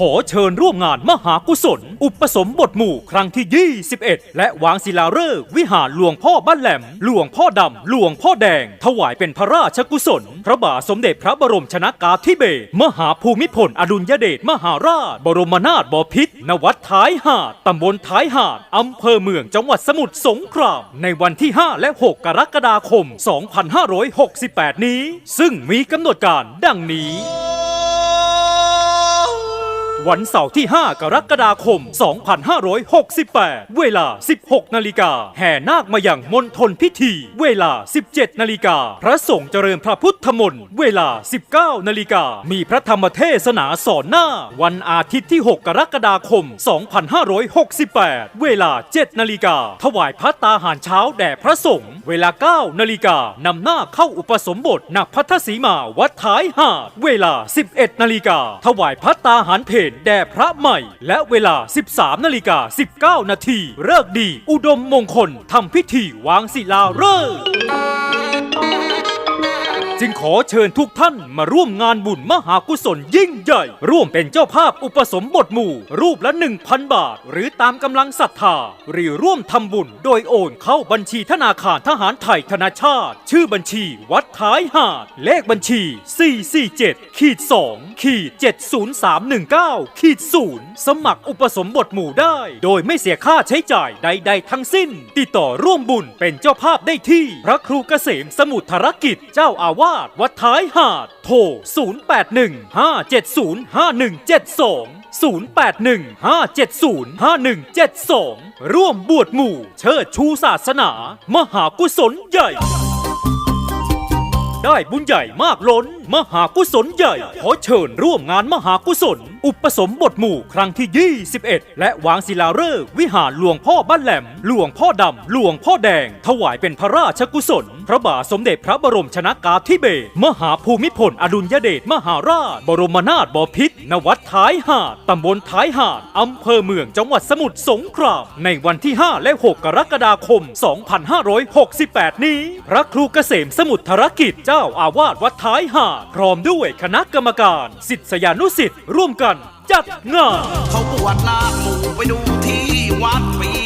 ขอเชิญร่วมงานมหากุศล อุปสมบทหมู่ครั้งที่ 21 และวางศิลาฤกษ์วิหารหลวงพ่อบ้านแหลม หลวงพ่อดำ หลวงพ่อแดง ถวายเป็นพระราชกุศล พระบาทสมเด็จพระบรมชนากาธิเบศรมหาภูมิพลอดุลยเดชมหาราช บรมนาถบพิตรณวัดท้ายหาดตำบลท้ายหาดอำเภอเมืองจังหวัดสมุทรสงคราม ในวันที่ 5 และ 6 กรกฎาคม 2568 นี้ ซึ่งมีกำหนดการดังนี้ วันเสาร์ที่ 5 กรกฎาคม 2568 เวลา 16 นาฬิกา แห่นาคมาอย่างมณฑลพิธี เวลา 17 นาฬิกา พระสงฆ์เจริญพระพุทธมนต์ เวลา 19 นาฬิกา มีพระธรรมเทศนาสอนหน้า วันอาทิตย์ที่ 6 กรกฎาคม 2568 เวลา 7 นาฬิกา ถวายพัตตาหารเช้าแด่พระสงฆ์ เวลา 9 นาฬิกานำหน้าเข้าอุปสมบทณพัทธสีมาวัดท้ายหาด เวลา 11 นาฬิกา ถวายพัตตาหารเพนแด่พระใหม่ และเวลา 13นาฬิกา19 นาทีเลิกดี อุดมมงคลทำพิธีวางศิลาฤกษ์ จึงขอเชิญทุกท่านมาร่วมงานบุญมหากุศลยิ่งใหญ่ ร่วมเป็นเจ้าภาพอุปสมบทหมู่ รูปละ 1,000 บาท หรือตามกำลังศรัทธา หรือร่วมทำบุญ โดยโอนเข้าบัญชีธนาคารทหารไทยธนาชาติ ชื่อบัญชีวัดท้ายหาด เลขบัญชี 447ขีด2ขีด70319ขีด0สมัครอุปสมบทหมู่ได้ โดยไม่เสียค่าใช้จ่ายใด ๆ ทั้งสิ้น ติดต่อร่วมบุญเป็นเจ้าภาพได้ที่ พระครูเกษมสมุทรกิจเจ้าอาวาสวัดท้ายหาด โทร 0815705172 0815705172 ร่วมบวชหมู่ เชิดชูศาสนา มหากุศลใหญ่ ได้บุญใหญ่มากล้น มหากุศลใหญ่ ขอเชิญร่วมงานมหากุศล อุปสมบทหมู่ครั้งที่ 21 และวางศิลาฤกษ์วิหารหลวงพ่อบ้านแหลม หลวงพ่อดำ หลวงพ่อแดง ถวายเป็นพระราชกุศล พระบาทสมเด็จพระบรมชนากาธิเบศรมหาภูมิพลอดุลยเดชมหาราช บรมนาถบพิตรณวัดท้ายหาดตำบลท้ายหาดอำเภอเมืองจังหวัดสมุทรสงคราม ในวันที่ 5 และ 6 กรกฎาคม 2568 นี้ พระครูเกษมสมุทรกิจเจ้าอาวาสวัดท้ายหาดพร้อมด้วยคณะกรรมการสิทธิยานุสิทธิ์ร่วมกันจัดงานเขาบวชลาหมู่ไปดูที่วัดปี